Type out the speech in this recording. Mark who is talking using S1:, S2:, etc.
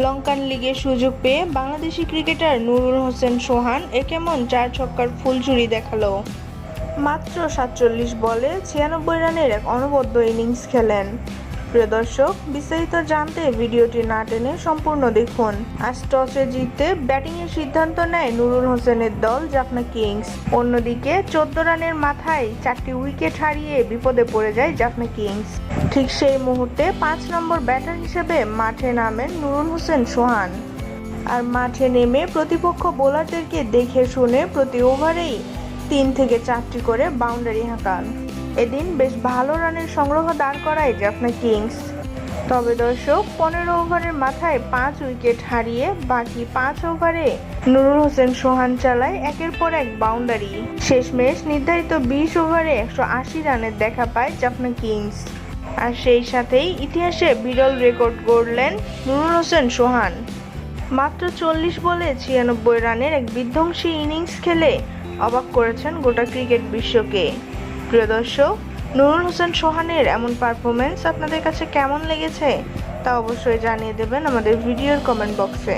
S1: লঙ্কান লিগে সুযোগ পেয়ে বাংলাদেশি ক্রিকেটার নুরুল হোসেন সোহান এ কেমন চার ছক্কার ফুলঝুরি দেখাল। মাত্র সাতচল্লিশ বলে ছিয়ানব্বই রানের এক অনবদ্য ইনিংস খেলেন। প্রিয় দর্শক, বিস্তারিত জানতে ভিডিওটি না টেনে সম্পূর্ণ দেখুন। আজ টসে জিততে ব্যাটিংয়ের সিদ্ধান্ত নেয় নুরুল হোসেনের দল জাফনা কিংস। অন্যদিকে চোদ্দ রানের মাথায় চারটি উইকেট হারিয়ে বিপদে পড়ে যায় জাফনা কিংস। ঠিক সেই মুহূর্তে পাঁচ নম্বর ব্যাটার হিসেবে মাঠে নামেন নুরুল হোসেন সোহান। আর মাঠে নেমে প্রতিপক্ষ বোলারদেরকে দেখে শুনে প্রতি ওভারেই তিন থেকে চারটি করে বাউন্ডারি হাঁকান। এদিন বেশ ভালো রানের সংগ্রহ দাঁড় করায় জাফনা কিংস। তবে দর্শক, পনেরো ওভারের মাথায় পাঁচ উইকেট হারিয়ে বাকি পাঁচ ওভারে নুরুল হোসেন সোহান চালায় একের পর এক বাউন্ডারি। শেষমেশ নির্ধারিত বিশ ওভারে একশো আশি রানের দেখা পায় জাফনা কিংস। আর সেই সাথেই ইতিহাসে বিরল রেকর্ড গড়লেন নুরুল হোসেন সোহান। মাত্র চল্লিশ বলে ছিয়ানব্বই রানের এক বিধ্বংসী ইনিংস খেলে অবাক করেছেন গোটা ক্রিকেট বিশ্বকে। প্রিয় দর্শক, নুরুল হোসেন সোহানের এমন পারফরমেন্স আপনাদের কাছে কেমন লেগেছে তা অবশ্যই জানিয়ে দেবেন আমাদের ভিডিওর কমেন্ট বক্সে